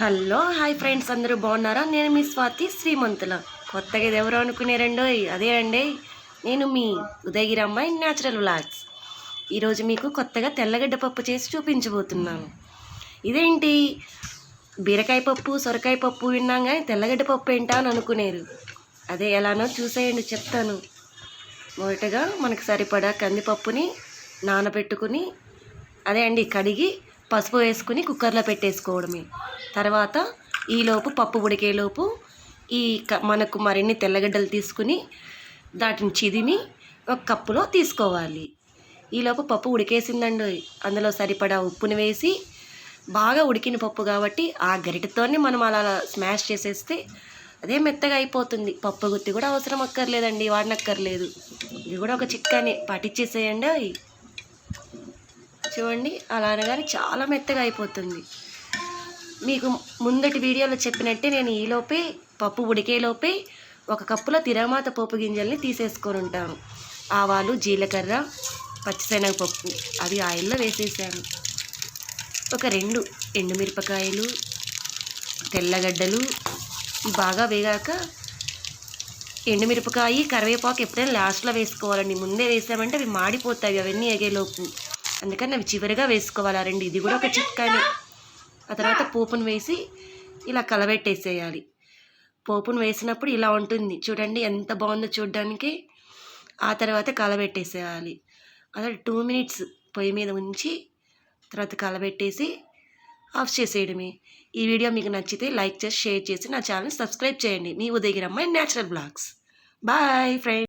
Hello hi friends అందరూ బాగున్నారా? నేను మీ స్వాతి శ్రీమంతుల. కొత్తగా ఇది ఎవరు అనుకునేరండో అదే అండి. నేను మీ ఉదయగిరి అమ్మాయి న్యాచురల్ వ్లాగ్స్. ఈరోజు మీకు కొత్తగా తెల్లగడ్డ పప్పు చేసి చూపించబోతున్నాను. ఇదేంటి? బీరకాయ పప్పు సొరకాయ పప్పు విన్నాం కానీ తెల్లగడ్డ పప్పు ఏంటా అని అనుకునేరు. అదే ఎలానో చూసేయండి చెప్తాను. మొదటగా మనకు సరిపడా కందిపప్పుని నానబెట్టుకుని అదే అండి కడిగి పసుపు వేసుకుని కుక్కర్లో పెట్టేసుకోవడమే. తర్వాత ఈలోపు పప్పు ఉడికేలోపు ఈ క- మనకు మరిన్ని తెల్లగడ్డలు తీసుకుని దాటిని చిదిమి ఒక కప్పులో తీసుకోవాలి. ఈలోపు పప్పు ఉడికేసిందండి. అందులో సరిపడా ఉప్పుని వేసి బాగా ఉడికిన పప్పు కాబట్టి ఆ గరిటతోనే మనం అలా స్మాష్ చేసేస్తే అదే మెత్తగా అయిపోతుంది. పప్పు గుత్తి కూడా అవసరం అక్కర్లేదండి వాడనక్కర్లేదు. ఇది కూడా ఒక చిక్కానే పాటించేసేయండి చూడండి. అలా అనగానే చాలా మెత్తగా అయిపోతుంది. మీకు ముందటి వీడియోలో చెప్పినట్టే నేను ఈలోపే పప్పు ఉడికేలోపే ఒక కప్పులో తిరమాత పోపు గింజల్ని తీసేసుకొని ఉంటాను. ఆవాలు జీలకర్ర పచ్చిశనగపప్పు అవి ఆయిల్లో వేసేసాను. ఒక రెండు ఎండుమిరపకాయలు తెల్లగడ్డలు బాగా వేగాక ఎండుమిరపకాయ కరివేపాకు ఎప్పుడైనా లాస్ట్లో వేసుకోవాలండి. ముందే వేసామంటే అవి మాడిపోతాయి అవన్నీ ఎగేలోపు. అందుకని అవి చివరిగా వేసుకోవాలి ఆ రెండు. ఇది కూడా ఒక చిట్కానే. ఆ తర్వాత పోపును వేసి ఇలా కలబెట్టేసేయాలి. పోపును వేసినప్పుడు ఇలా ఉంటుంది. చూడండి ఎంత బాగుందో చూడడానికి. ఆ తర్వాత కలబెట్టేసేయాలి. అలా టూ మినిట్స్ పొయ్యి మీద ఉంచి తర్వాత కలబెట్టేసి ఆఫ్ చేసేయడమే. ఈ వీడియో మీకు నచ్చితే లైక్ చేసి షేర్ చేసి నా ఛానల్ సబ్స్క్రైబ్ చేయండి. మీ ఉదయగిరమ్మాయి న్యాచురల్ బ్లాగ్స్. Bye friend.